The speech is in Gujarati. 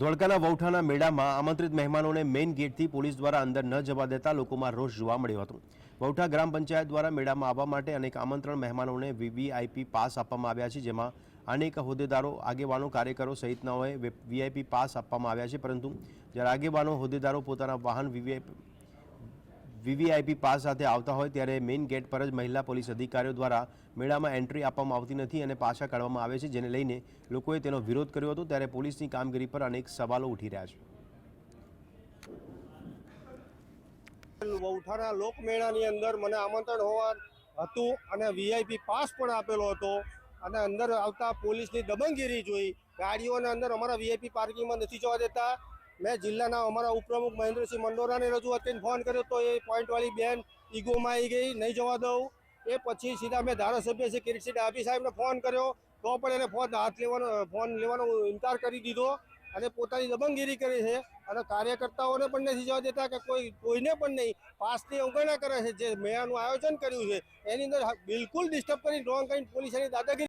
ધોળકાના વૌઠાના મેળામાં આમંત્રિત મહેમાનોને મેઇન ગેટથી પોલીસ દ્વારા અંદર ન જવા દેતા લોકોમાં રોષ જોવા મળ્યો હતો. વૌઠા ગ્રામ પંચાયત દ્વારા મેળામાં આવવા માટે અનેક આમંત્રણ મહેમાનોને વીવીઆઈપી પાસ આપવામાં આવ્યા છે, જેમાં અનેક હોદ્દેદારો, આગેવાનો, કાર્યકરો સહિતનાઓએ વીઆઈપી પાસ આપવામાં આવ્યા છે. પરંતુ જ્યારે આગેવાનો, હોદ્દેદારો પોતાના વાહન વીવીઆઈપી વીવીઆઈપી પાસ સાથે આવતા હોય ત્યારે મેઇન ગેટ પર જ મહિલા પોલીસ અધિકારીઓ દ્વારા મેળામાં એન્ટ્રી આપવામાં આવતી નથી અને પાછા કાઢવામાં આવે છે, જેને લઈને લોકોએ તેનો વિરોધ કર્યો હતો, ત્યારે પોલીસની કામગીરી પર અનેક સવાલો ઉઠી રહ્યા છે. વૌઠાના લોકમેળાની અંદર મને આમંત્રણ હોવા હતું અને વીઆઈપી પાસ પણ આપેલો હતો અને અંદર આવતા પોલીસની દબંગગીરી જોઈ. ગાડીઓને અંદર અમારા વીઆઈપી પાર્કિંગમાં નથી જવા દેતા. મેં જિલ્લાના અમારા ઉપપ્રમુખ મહેન્દ્રસિંહ મંડોરાને રજૂઆત કરીને ફોન કર્યો તો એ પોઈન્ટવાળી બેન ઈગોમાં આવી ગઈ, નહીં જવા દઉં. એ પછી સીધા મેં ધારાસભ્ય શ્રી કિરીટસિંહ ડાભી સાહેબને ફોન કર્યો. તો પણ એને ફોન હાથ લેવાનો, ફોન લેવાનો ઇનકાર કરી દીધો અને પોતાની દબંગગીરી કરી છે અને કાર્યકર્તાઓને પણ નથી જવા દેતા કે કોઈ, કોઈને પણ નહીં. પાસની અવગણના કરે છે, જે મેળાનું આયોજન કર્યું છે, એની અંદર બિલકુલ ડિસ્ટર્બ કરી ડ્રોંગ કરીને પોલીસ એની દાદાગીરી